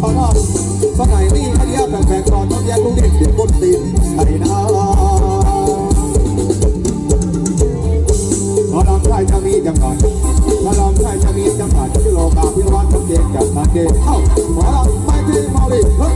สอนอสมัยนี้ไอเดียแปลกๆตอนต้องแยกลูกเด็กเด็กคนตีนใส่หน้าลองใครจะมีจังหวัดมาลองใครจะมีจังหวัดที่โลกาพิรวัตรเด็กจับมาเกเข้าหมอลำไม่ที่เมาลีเฮ้ย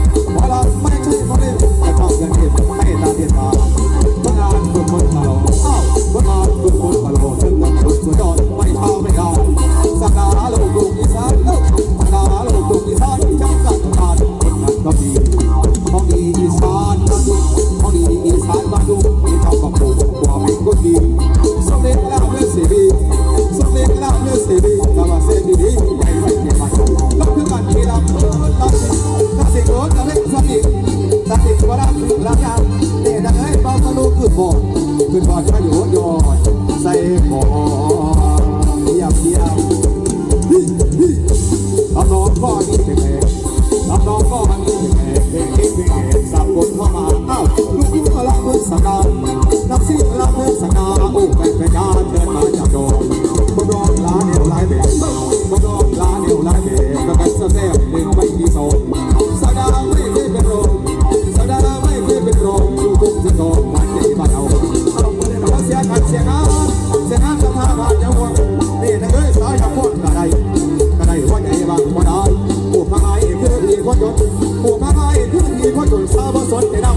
ผู้พายผู้ที่พ่อจนสาวสนแต่ดา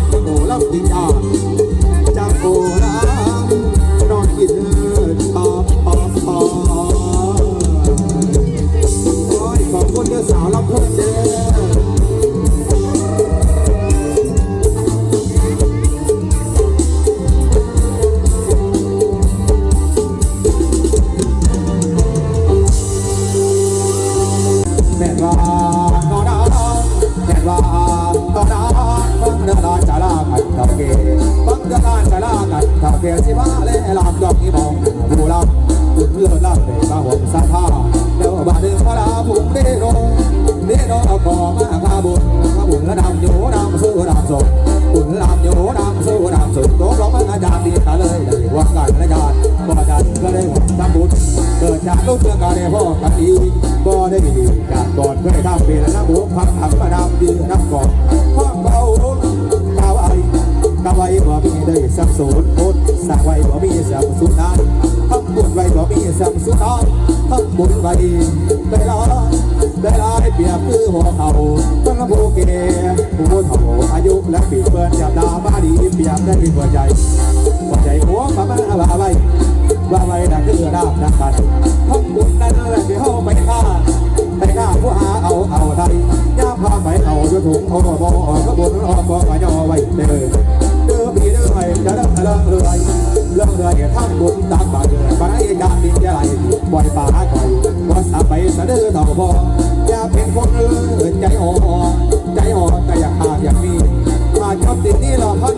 สิว่าเล่ลำดอกที่มองผู้ลำเพื่อลำเป็นมาหงสภาเดี๋ยวบาดเดือพระลาบุกเดโรเดโรขอมาพาบุญพาบุญและดำโยดำสู้ดำสดบุญลำโยดำสู้ดำสดโตร้องมันอาจารดีตาเลยได้วังกันแะญาติบ่ดันก็ได้วังทำบุญเกิดจากลูกเพื่อกันได้พ่อกัดีก็ได้ดีจากก่อนก็ได้ทำเป็นนักบุญพักทำมาดำดีนักกอน นักปีเปิดยาบดาบมาดีเปียบได้เป็นหัวใจหัวใจหัวมาบ้าว่าไว้ว่าไว้ดังเรือดาวดังกันทบุญนั่นแหละที่เข้าไปฆ่าไปฆ่าผู้หาเอาเอาไทยยาพาไปเอาด้วยถุงเอาบ่อก็บนออก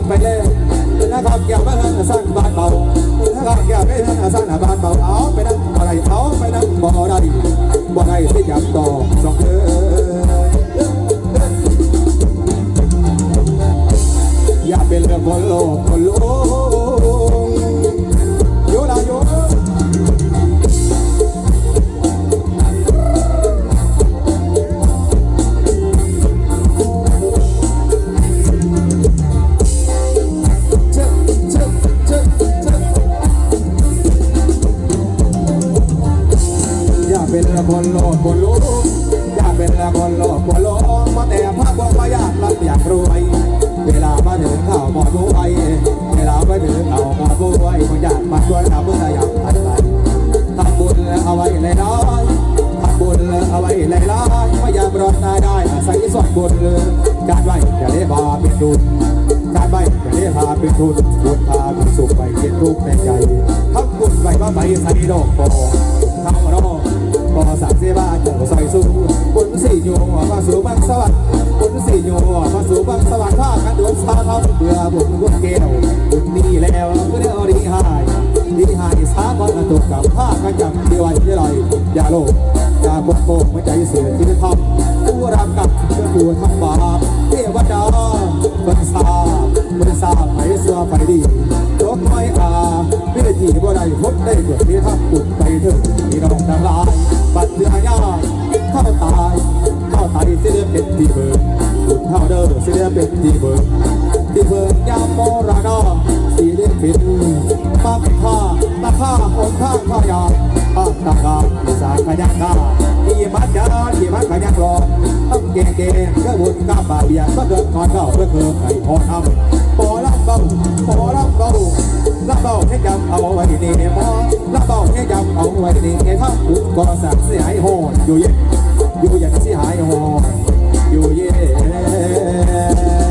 ไปเลยวเป็นนักของแก้วบ้านสร้างบ้านเบาเป็นักของแก้วไม่เทางสร้างบ้านเบาเอาไปนั่งบ่อไรเอาไปนั่งบ่ได้บ่ได้ที่ยำต่อสองเธออย่าเป็นเรื่องคนโลกคนโลก หมอบุ้ยเวลามาถึงข่าหมอบุ้ยมันอยากมาช่วยทำเพื่อยากทันใจทำบุญเอาไว้ในน้อยทำบุญเอาไว้ในร้ายไม่อยากรอดนายได้อาศัยส่วนบุญการไหวจะได้บาเป็นดุลการใบจะได้พาเป็นทุนบุญพาเป็นสุขไปเย็นทุกข์ในใจทั้งบุญไปว่าไปใส่ดอกฟอทั้งรอพอสามเสบาเจ้าใส่สู้บุญสี่โยมาสู่บังสวรรค์บุญสี่โยมาสู่บังสวรรค์ผ้ากันดวงสาทำเบื่อบุญบุญแก้วบุญนี้แล้วก็ได้เอาดีหายดีหายสามันตกกับผ้ากันจับดียวเดียวลอยอย่าโลภอย่าบกโกงไม่ใจเสือที่ทำผู้รับกับเพื่อผู้ทำบาปเทวดาคนสาคนสาไปเสือไปดี ที่เบิกบุญเท่าเดิมเสียเป็นที่เบิกที่เบิกยามโมราดาสีเล่นปิดมาผ้าตาผ้าองผ้าผ้ายาผ้าตากาสายขยันกาที่มัดยาที่มัดขยันรอต้องเก่งเก่งก็บุญกับบาเบียก็เดินก่อนเข้าเพื่อเคือไก่พอทำปอรับเบาปอรับเบารับเบาให้จำเอาไว้ดีเนี่ยมอรับเบาให้จำเอาไว้ดีเนี่ยถ้าบุญก็สั่งเสียหายโหดอยู่เย็นอยู่อย่างเสียหายโหด Oh yeah.